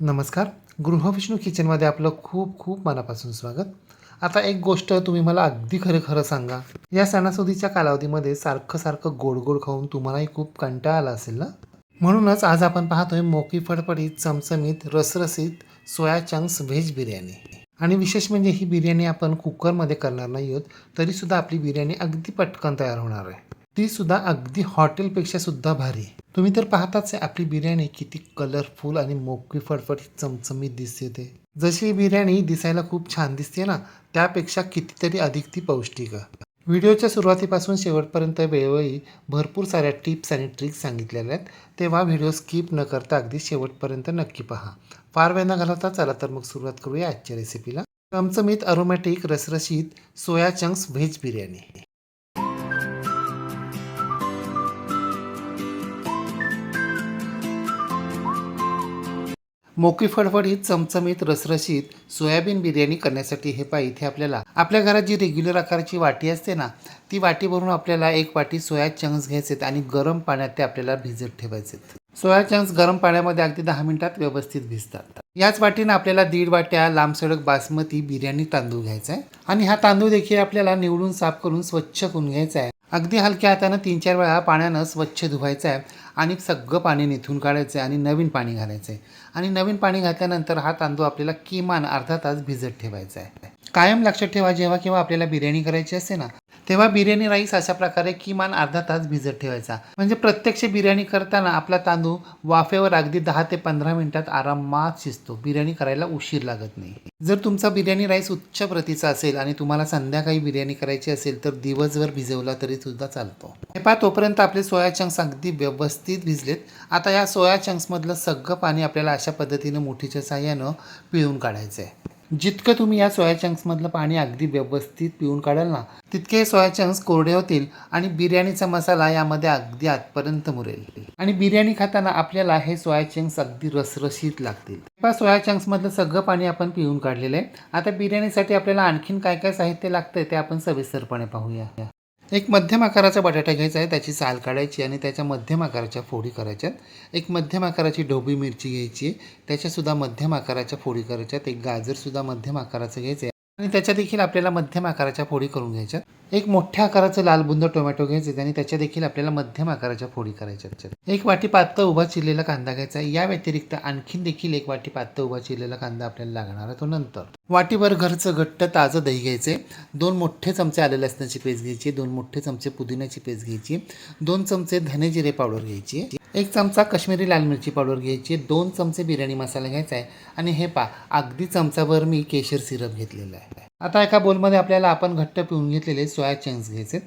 नमस्कार. गृहविष्णू किचनमध्ये आपलं खूप खूप मनापासून स्वागत. आता एक गोष्ट तुम्ही मला अगदी खरं खरं सांगा. या सणासुदीच्या कालावधीमध्ये सारखं सारखं गोड गोड खाऊन तुम्हालाही खूप कंटाळा आला असेल ना? म्हणूनच आज आपण पाहतोय मोकी फडफडीत चमचमीत रसरसीत सोया चंक्स व्हेज बिर्याणी. आणि विशेष म्हणजे ही बिर्याणी आपण कुकरमध्ये करणार नाही आहोत तरीसुद्धा आपली बिर्याणी अगदी पटकन तयार होणार आहे. तीसुद्धा अगदी हॉटेलपेक्षा सुद्धा भारी. तुम्ही तर पाहताच आहे आपली बिर्याणी किती कलरफुल आणि मोकळी फडफडीत चमचमीत दिसते ते. जशी बिर्याणी दिसायला खूप छान दिसते ना त्यापेक्षा कितीतरी अधिक ती पौष्टिक व्हिडिओच्या सुरुवातीपासून शेवटपर्यंत वेळोवेळी भरपूर साऱ्या टिप्स आणि ट्रिक्स सांगितलेल्या आहेत. तेव्हा व्हिडिओ स्किप न करता अगदी शेवटपर्यंत नक्की पहा. फार वेळ न घालवता चला तर मग सुरुवात करूया आजच्या रेसिपीला चमचमीत अरोमॅटिक रसरशीत सोया चंक्स व्हेज बिर्याणी. मोकी फडफडीत चमचमीत रसरशीत सोयाबीन बिर्याणी करण्यासाठी हे पहा इथे आपल्याला. आपल्या घरात जी रेग्युलर आकाराची वाटी असते ना ती वाटी भरून आपल्याला एक वाटी सोया चंक्स घ्यायचे आणि गरम पाण्यात ते आपल्याला भिजत ठेवायचे सोया चंक्स गरम पाण्यामध्ये अगदी दहा मिनिटात व्यवस्थित भिजतात. याच वाटीनं आपल्याला दीड वाट्या लांब सडक बासमती बिर्याणी तांदूळ घ्यायचा आहे. आणि हा तांदूळ देखील आपल्याला निवडून साफ करून स्वच्छ करून घ्यायचा आहे. अगदी हलक्या हातानं तीन चार वेळा पाण्यानं स्वच्छ धुवायचं आहे आणि सगळं पाणी निथून काढायचं आहे आणि नवीन पाणी घालायचं आहे. आणि नवीन पाणी घातल्यानंतर हा तांदूळ आपल्याला किमान अर्धा तास भिजत ठेवायचा आहे. कायम लक्षात ठेवा जेव्हा केव्हा आपल्याला बिर्याणी करायची असते ना तेव्हा बिर्याणी राईस अशा प्रकारे किमान अर्धा तास भिजत ठेवायचा. म्हणजे प्रत्यक्ष बिर्याणी करताना आपला तांदूळ वाफेवर अगदी दहा ते पंधरा मिनिटात आरामात शिजतो. बिर्याणी करायला उशीर लागत नाही. जर तुमचा बिर्याणी राईस उच्च प्रतीचा असेल आणि तुम्हाला संध्याकाळी बिर्याणी करायची असेल तर दिवसभर भिजवला तरी सुद्धा चालतो. हे पहा तोपर्यंत आपले सोया चंक्स अगदी व्यवस्थित भिजलेत. आता या सोया चंक्समधलं सगळं पाणी आपल्याला अशा पद्धतीनं मुठीच्या साह्यानं पिळून काढायचं आहे जितकं तुम्ही या सोया चंक्समधलं पाणी अगदी व्यवस्थित पिऊन काढाल ना तितके सोया चंक्स कोरडे होतील आणि बिर्याणीचा मसाला यामध्ये अगदी आतपर्यंत मुरेल. आणि बिर्याणी खाताना आपल्याला हे सोया चंक्स अगदी रसरशीत लागतील. पहा सोया चंक्समधलं सगळं पाणी आपण पिऊन काढलेलं आहे. आता बिर्याणीसाठी आपल्याला आणखीन काय काय साहित्य लागतंय ते आपण सविस्तरपणे पाहूया. एक मध्यम आकाराचा बटाटा घ्यायचा आहे त्याची साल काढायची आणि त्याच्या मध्यम आकाराच्या फोडी करायच्यात. एक मध्यम आकाराची ढोबी मिरची घ्यायची आहे त्याच्यासुद्धा मध्यम आकाराच्या फोडी करायच्यात. एक गाजरसुद्धा मध्यम आकाराचं घ्यायचं आहे. आणि त्याच्या देखील आपल्याला मध्यम आकाराच्या फोडी करून घ्यायच्या एक मोठ्या आकाराचं लाल बुंद टोमॅटो घ्यायचे आणि त्याच्या देखील आपल्याला मध्यम आकाराच्या फोडी करायच्या एक वाटी पातळ उभा चिरलेला कांदा घ्यायचा. आहे या व्यतिरिक्त आणखीन देखील एक वाटी पातळ उभा चिरलेला कांदा आपल्याला लागणार आहे तो नंतर. वाटीभर घरचं घट्ट ताजं दही घ्यायचे. दोन मोठे चमचे आले लसणाची पेस्ट घ्यायची. दोन मोठे चमचे पुदिन्याची पेस्ट घ्यायची. दोन चमचे धने जिरे पावडर घ्यायची. एक चमचा काश्मीरी लाल मिरची पावडर घ्यायची दोन चमचे बिर्याणी मसाला घ्यायचा आहे आणि हे पा अगदी चमचाभर मी केशर सिरप घेतलेलं आहे. आता एका बोलमध्ये आपल्याला आपण घट्ट पिऊन घेतलेले सोया चंक्स घ्यायचे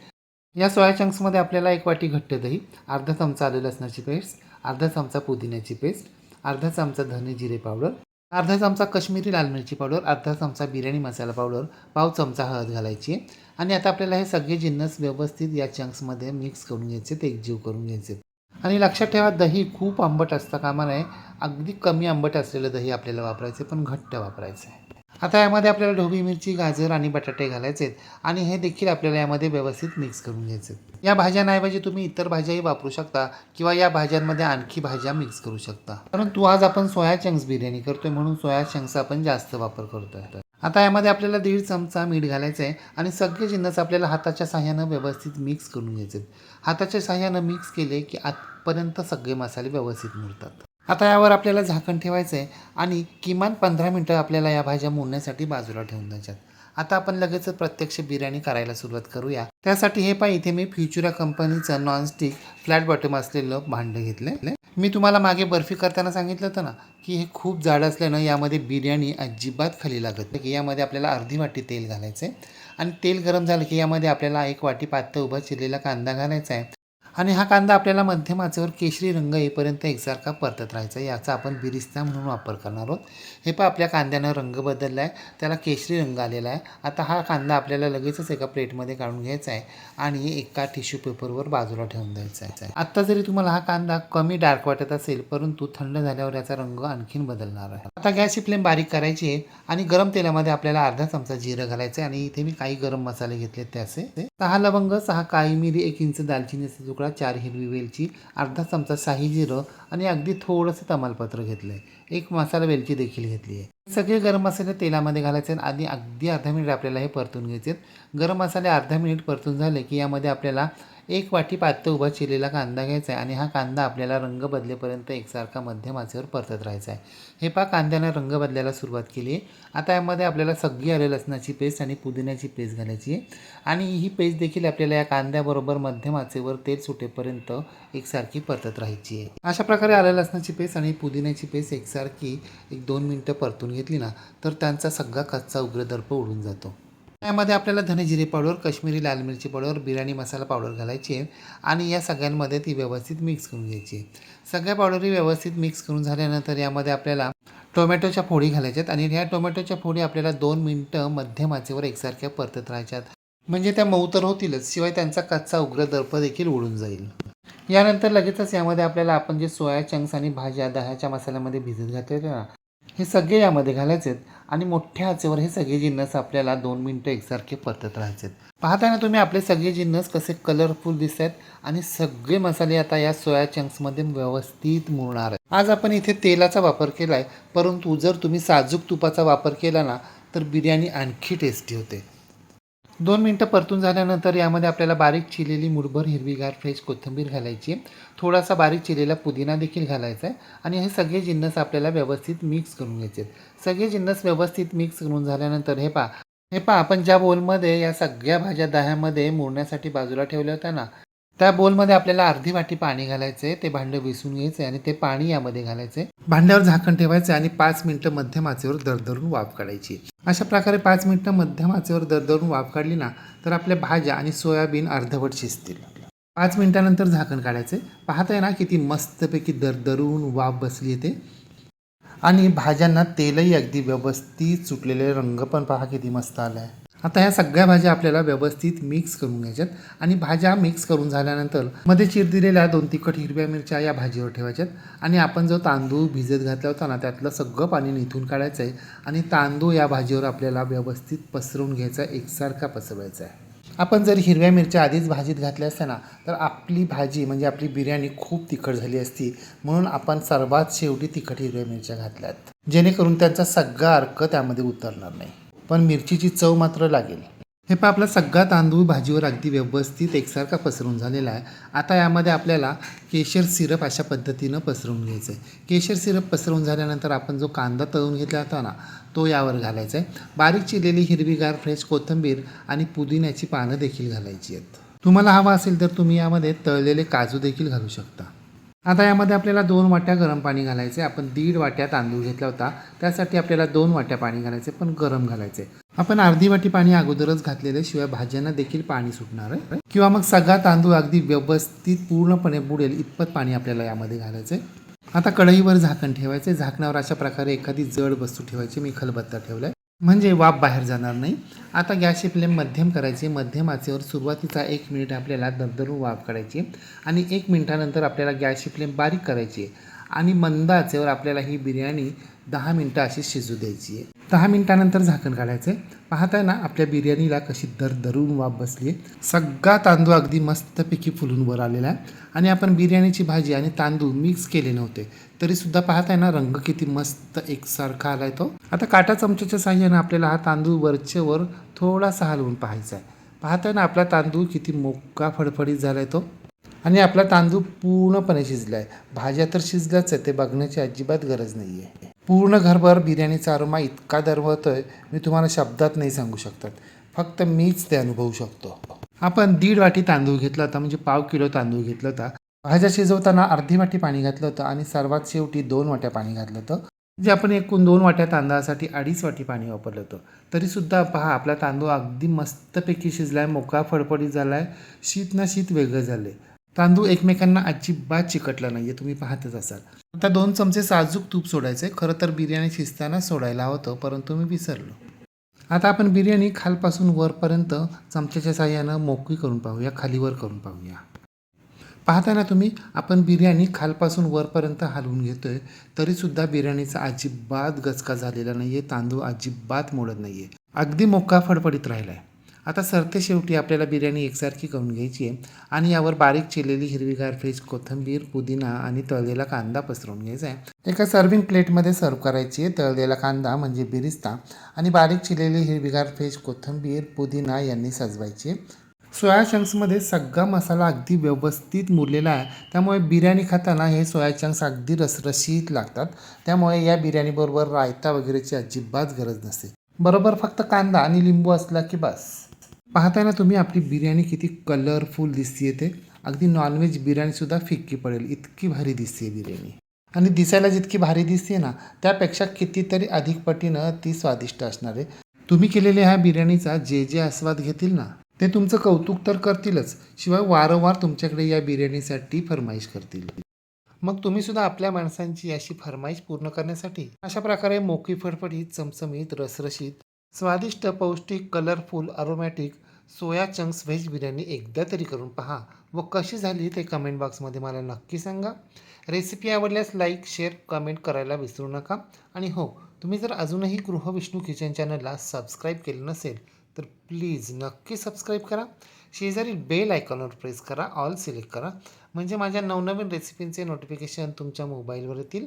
या सोया चंक्समध्ये आपल्याला एक वाटी घट्ट दही अर्धा चमचा आले लसणाची पेस्ट अर्धा चमचा पुदिन्याची पेस्ट अर्धा चमचा धने जिरे पावडर अर्धा चमचा कश्मीरी लाल मिरची पावडर अर्धा चमचा बिर्याणी मसाला पावडर पाव चमचा हळद घालायची आणि आता आपल्याला हे सगळे जिन्नस व्यवस्थित या चंक्समध्ये मिक्स करून घ्यायचे ते एकजीव करून घ्यायचे आणि लक्षात ठेवा दही खूप आंबट असतं कामा नये अगदी कमी आंबट असलेलं दही आपल्याला वापरायचं पण घट्ट वापरायचं आहे आता यामध्ये आपल्याला ढोबी मिरची गाजर आणि बटाटे घालायचे आहेत आणि हे देखील आपल्याला यामध्ये व्यवस्थित मिक्स करून घ्यायचे या भाज्यांऐवजी तुम्ही इतर भाज्याही वापरू शकता किंवा या भाज्यांमध्ये आणखी भाज्या मिक्स करू शकता. परंतु आज आपण सोया चंक्स बिर्याणी करतोय म्हणून सोया चंक्स आपण जास्त वापर करतोय. आता यामध्ये आपल्याला दीड चमचा मीठ घालायचं आहे आणि सगळे जिन्नस आपल्याला हाताच्या साह्यानं व्यवस्थित मिक्स करून घ्यायचे हाताच्या साह्यानं मिक्स केले की आतपर्यंत सगळे मसाले व्यवस्थित मुरतात. आता यावर आपल्याला झाकण ठेवायचं आहे आणि किमान पंधरा मिनटं आपल्याला या भाज्या मोडण्यासाठी बाजूला ठेवून द्यायच्यात. आता आपण लगेच प्रत्यक्ष बिर्याणी करायला सुरुवात करूया. त्यासाठी हे पाय इथे मी फ्युचुरा कंपनीचं नॉनस्टिक फ्लॅट बॉटम असलेलं भांडं घेतलं मी तुम्हाला मागे बर्फी करताना सांगितलं होतं ना की हे खूप जाड असल्यानं यामध्ये बिर्याणी अजिबात खाली लागत नाही. की यामध्ये आपल्याला अर्धी वाटी तेल घालायचं आहे आणि तेल गरम झालं की यामध्ये आपल्याला एक वाटी पातळ उभा चिरलेला कांदा घालायचा आहे. आणि हा कांदा आपल्याला मध्यम आचेवर केशरी रंग येईपर्यंत एकसारखा परतत राहायचा याचा आपण बिरिस्ता म्हणून वापर करणार आहोत. हे पण आपल्या कांद्यानं रंग बदलला आहे त्याला केशरी रंग आलेला आहे. आता हा कांदा आपल्याला लगेचच एका प्लेटमध्ये काढून घ्यायचा आहे आणि एका टिश्यू पेपरवर बाजूला ठेवून द्यायचा आहे. आत्ता जरी तुम्हाला हा कांदा कमी डार्क वाटत असेल परंतु थंड झाल्यावर याचा रंग आणखीन बदलणार आहे. आता गॅसची फ्लेम बारीक करायची आहे आणि गरम तेलामध्ये आपल्याला अर्धा चमचा जिरं घालायचं आहे आणि इथे मी काही गरम मसाले घेतले ते असे सहा लवंग सहा काळी मिरी एक इंच दालचिनीचा तुकडा तुकडा चार हिरवी वेलची अर्धा चमचा शाही जिरं आणि अगदी थोडंसं तमालपत्र घेतलं आहे एक मसाला वेलची देखील घेतली आहे. सगळे गरम मसाले तेलामध्ये घालायचे आणि अगदी अर्धा मिनिट आपल्याला हे परतून घ्यायचे गरम मसाले अर्धा मिनिट परतून झाले की यामध्ये आपल्याला एक वाटी पातळ उभा चिरलेला कांदा घ्यायचा आहे आणि हा कांदा आपल्याला रंग बदलेपर्यंत एकसारखा मध्यम आचेवर परतत राहायचा आहे. हे पा कांद्याने रंग बदलायला सुरुवात केली आहे. आता यामध्ये आपल्याला सगळी आले लसणाची पेस्ट आणि पुदिन्याची पेस्ट घालायची आहे. आणि ही पेस्ट देखील आपल्याला या कांद्याबरोबर मध्यम आचेवर तेल सुटेपर्यंत एकसारखी परतत राहायची आहे. अशा प्रकारे आल्या लसणाची पेस्ट आणि पुदिन्याची पेस्ट एकसारखी एक दोन मिनटं परतून घेतली ना तर त्यांचा सगळा कच्चा उग्रदर्प उडून जातो. यामध्ये आपल्याला धनेजिरे पावडर काश्मीरी लाल मिरची पावडर बिर्याणी मसाला पावडर घालायची आहे आणि या सगळ्यांमध्ये ती व्यवस्थित मिक्स करून घ्यायची. सगळ्या पावडरी व्यवस्थित मिक्स करून झाल्यानंतर यामध्ये आपल्याला टोमॅटोच्या फोडी घालायच्यात आणि ह्या टोमॅटोच्या फोडी आपल्याला दोन मिनटं मध्यम आचेवर एकसारख्या परतत राहायच्यात. म्हणजे त्या मऊ तर होतीलच शिवाय त्यांचा कच्चा उग्र दर्प देखील उडून जाईल. यानंतर लगेचच यामध्ये आपल्याला आपण जे सोया चंक्स आणि भाज्या दह्याच्या मसाल्यामध्ये भिजत घातलेल्या ना हे सगळे यामध्ये घालायचे आहेत आणि मोठ्या आचेवर हे सगळे जिन्नस आपल्याला दोन मिनटं एकसारखे परतत राहायचे आहेत पाहताना तुम्ही आपले सगळे जिन्नस कसे कलरफुल दिसत आहेत आणि सगळे मसाले आता या सोया चंक्समध्ये व्यवस्थित मुरणार आहेत. आज आपण इथे तेलाचा वापर केला आहे परंतु जर तुम्ही साजूक तुपाचा वापर केला ना तर बिर्याणी आणखी टेस्टी होते. दोन मिनटं परतून झाल्यानंतर यामध्ये आपल्याला बारीक चिरलेली मुठभर हिरवीगार फ्रेश कोथिंबीर घालायची आहे. थोडासा बारीक चिरलेला पुदिना देखील घालायचा आहे. आणि हे सगळे जिन्नस आपल्याला व्यवस्थित मिक्स करून घ्यायचे आहेत. सगळे जिन्नस व्यवस्थित मिक्स करून झाल्यानंतर हे पा हे पा आपण ज्या बोलमध्ये या सगळ्या भाज्या दह्यामध्ये मोडण्यासाठी बाजूला ठेवल्या होत्या ना त्या बोलमध्ये आपल्याला अर्धी वाटी पाणी घालायचे ते भांडं विसून घ्यायचे आणि ते पाणी यामध्ये घालायचे भांड्यावर झाकण ठेवायचे आणि पाच मिनिटं मध्यम आचेवर दरदरून वाफ काढायची. अशा प्रकारे पाच मिनिटं मध्यम आचेवर दरदरून वाफ काढली ना तर आपल्या भाज्या आणि सोयाबीन अर्धवट शिजतील. पाच मिनिटानंतर झाकण काढायचे पाहताय ना किती मस्तपैकी दरदरून वाफ बसली ते आणि भाज्यांना तेलही अगदी व्यवस्थित सुटलेले रंग पण पहा किती मस्त आलं आहे आता ह्या सगळ्या भाज्या आपल्याला व्यवस्थित मिक्स करून घ्यायच्यात आणि भाज्या मिक्स करून झाल्यानंतरमध्ये चिर दिलेल्या दोन तिखट हिरव्या मिरच्या या भाजीवर ठेवायच्यात. आणि आपण जो तांदूळ भिजत घातला होता ना त्यातलं सगळं पाणी निथून काढायचं आहे आणि तांदूळ या भाजीवर आपल्याला व्यवस्थित पसरवून घ्यायचा एकसारखा पसरवायचा आहे आपण जर हिरव्या मिरच्या आधीच भाजीत घातल्या असत्या ना तर आपली भाजी म्हणजे आपली बिर्याणी खूप तिखट झाली असती. म्हणून आपण सर्वात शेवटी तिखट हिरव्या मिरच्या घातल्यात. जेणेकरून त्यांचा सगळा अर्क त्यामध्ये उतरणार नाही. पण मिरचीची चव मात्र लागेल. हे पहा आपला सगळा तांदूळ भाजीवर अगदी व्यवस्थित एकसारखा पसरून झालेला आहे. आता यामध्ये आपल्याला केशर सिरप अशा पद्धतीनं पसरवून घ्यायचं आहे केशर सिरप पसरवून झाल्यानंतर आपण जो कांदा तळून घेतला होता ना तो यावर घालायचा आहे बारीक चिरलेली हिरवीगार फ्रेश कोथिंबीर आणि पुदिन्याची पानं देखील घालायची आहेत. तुम्हाला हवा असेल तर तुम्ही यामध्ये तळलेले काजू देखील घालू शकता. आता यामध्ये आपल्याला दोन वाट्या गरम पाणी घालायचे. आपण दीड वाट्या तांदूळ घेतला होता. त्यासाठी आपल्याला दोन वाट्या पाणी घालायचे पण गरम घालायचे. आपण अर्धी वाटी पाणी अगोदरच घातलेले शिवाय भाज्यांना देखील पाणी सुटणार आहे. किंवा मग सगळा तांदूळ अगदी व्यवस्थित पूर्णपणे बुडेल इतपत पाणी आपल्याला यामध्ये घालायचे. आता कढईवर झाकण ठेवायचे. झाकणावर अशा प्रकारे एखादी जड वस्तू ठेवायची. मी खलबत्ता ठेवलाय. म्हणजे वाफ बाहेर जाणार नाही. आता गॅसची फ्लेम मध्यम करायची मध्यम आचेवर सुरुवातीचा एक मिनिट आपल्याला दरदरून वाफ काढायची आणि एक मिनिटानंतर आपल्याला गॅसची फ्लेम बारीक करायची. आणि मंद आचेवर आपल्याला ही बिर्याणी दहा मिनटं अशी शिजू द्यायची आहे. दहा मिनटानंतर झाकण काढायचं आहे पाहताय ना आपल्या बिर्याणीला कशी दरदरून वाफ बसली आहे. सगळा तांदूळ अगदी मस्तपैकी फुलून वर आलेला आहे. आणि आपण बिर्याणीची भाजी आणि तांदूळ मिक्स केले नव्हते. तरीसुद्धा पाहताय ना रंग किती मस्त एकसारखा आला आहे तो. आता काटा चमच्याच्या साह्यानं आपल्याला हा तांदूळ वरच्यावर थोडासा हलवून पाहायचा आहे पाहताय ना आपला तांदूळ किती मोका फडफडीत झालाय तो. आणि आपला तांदूळ पूर्णपणे शिजला आहे भाज्या तर शिजल्याच आहे ते बघण्याची अजिबात गरज नाही आहे पूर्ण घरभर बिर्याणीचा अरोमा इतका दरवळतोय मी तुम्हाला शब्दात नाही सांगू शकतात फक्त मीच ते अनुभवू शकतो. आपण दीड वाटी तांदूळ घेतला होता म्हणजे पाव किलो तांदूळ घेतला होता. भाज्या शिजवताना अर्धी वाटी पाणी घातलं होतं आणि सर्वात शेवटी दोन वाट्या पाणी घातलं होतं. म्हणजे आपण एकूण दोन वाट्या तांदळासाठी अडीच वाटी पाणी वापरलं होतं. तरीसुद्धा पहा आपला तांदूळ अगदी मस्तपैकी शिजला आहे मोका फडफडीत झाला आहे शीत ना शीत वेगळं झालं आहे तांदूळ एकमेकांना अजिबात चिकटला नाही आहे तुम्ही पाहतच असाल. आता दोन चमचे साजूक तूप सोडायचं आहे खरं तर बिर्याणी शिजताना सोडायला होतं परंतु मी विसरलो. आता आपण बिर्याणी खालपासून वरपर्यंत चमच्याच्या साह्यानं मोकळी करून पाहूया खालीवर करून पाहूया. पाहताना तुम्ही आपण बिर्याणी खालपासून वरपर्यंत हलवून घेतोय तरीसुद्धा बिर्याणीचा अजिबात गचका झालेला नाही आहे तांदूळ अजिबात मोडत नाही आहे अगदी मोका फडफडीत राहिला आहे आता सरते शेवटी आपल्याला बिर्याणी एकसारखी करून घ्यायची आहे. आणि यावर बारीक चिरलेली हिरवीगार फ्रेश कोथिंबीर पुदिना आणि तळलेला कांदा पसरवून घ्यायचा आहे. एका सर्विंग प्लेटमध्ये सर्व करायची आहे. तळलेला कांदा म्हणजे बिरिस्ता आणि बारीक चिरलेली हिरवीगार फ्रेश कोथिंबीर पुदिना यांनी सजवायची आहे. सोया चंक्समध्ये सगळा मसाला अगदी व्यवस्थित मुरलेला आहे. त्यामुळे बिर्याणी खाताना हे सोया चंक्स अगदी रसरशीत लागतात. त्यामुळे या बिर्याणीबरोबर रायता वगैरेची अजिबात गरज नसते. बरोबर फक्त कांदा आणि लिंबू असला की बस. पाहताय ना तुम्ही आपली बिर्याणी किती कलरफुल दिसते ते. अगदी नॉनव्हेज बिर्याणीसुद्धा फिक्की पडेल. इतकी भारी दिसते बिर्याणी. आणि दिसायला जितकी भारी दिसते ना त्यापेक्षा कितीतरी अधिक पटीनं ती स्वादिष्ट असणार आहे. तुम्ही केलेल्या ह्या बिर्याणीचा जे जे आस्वाद घेतील ना ते तुमचं कौतुक तर करतीलच. शिवाय वारंवार तुमच्याकडे या बिर्याणीसाठी फरमाईश करतील. मग तुम्ही सुद्धा आपल्या माणसांची अशी फरमाईश पूर्ण करण्यासाठी अशा प्रकारे मोकी फडफडीत चमचमीत रसरशीत स्वादिष्ट पौष्टिक colourful aromatic soya chunks veg biryani एकदा तरी करून पहा व कशी झाली ते कमेंट बॉक्समध्ये मला नक्की सांगा. रेसिपी आवडल्यास लाईक शेअर कमेंट करायला विसरू नका. आणि हो तुम्ही जर अजूनही गृहविष्णू किचन चॅनलला सबस्क्राईब केलं नसेल तर प्लीज नक्की सबस्क्राईब करा. शेजारी बेल आयकॉनवर प्रेस करा ऑल सिलेक्ट करा. म्हणजे माझ्या नवनवीन रेसिपींचे नोटिफिकेशन तुमच्या मोबाईलवर येतील.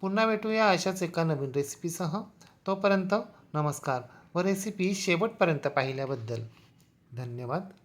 पुन्हा भेटूया अशाच एका नवीन रेसिपीसह तोपर्यंत नमस्कार व रेसिपी शेवटपर्यंत पाहिल्याबद्दल. धन्यवाद.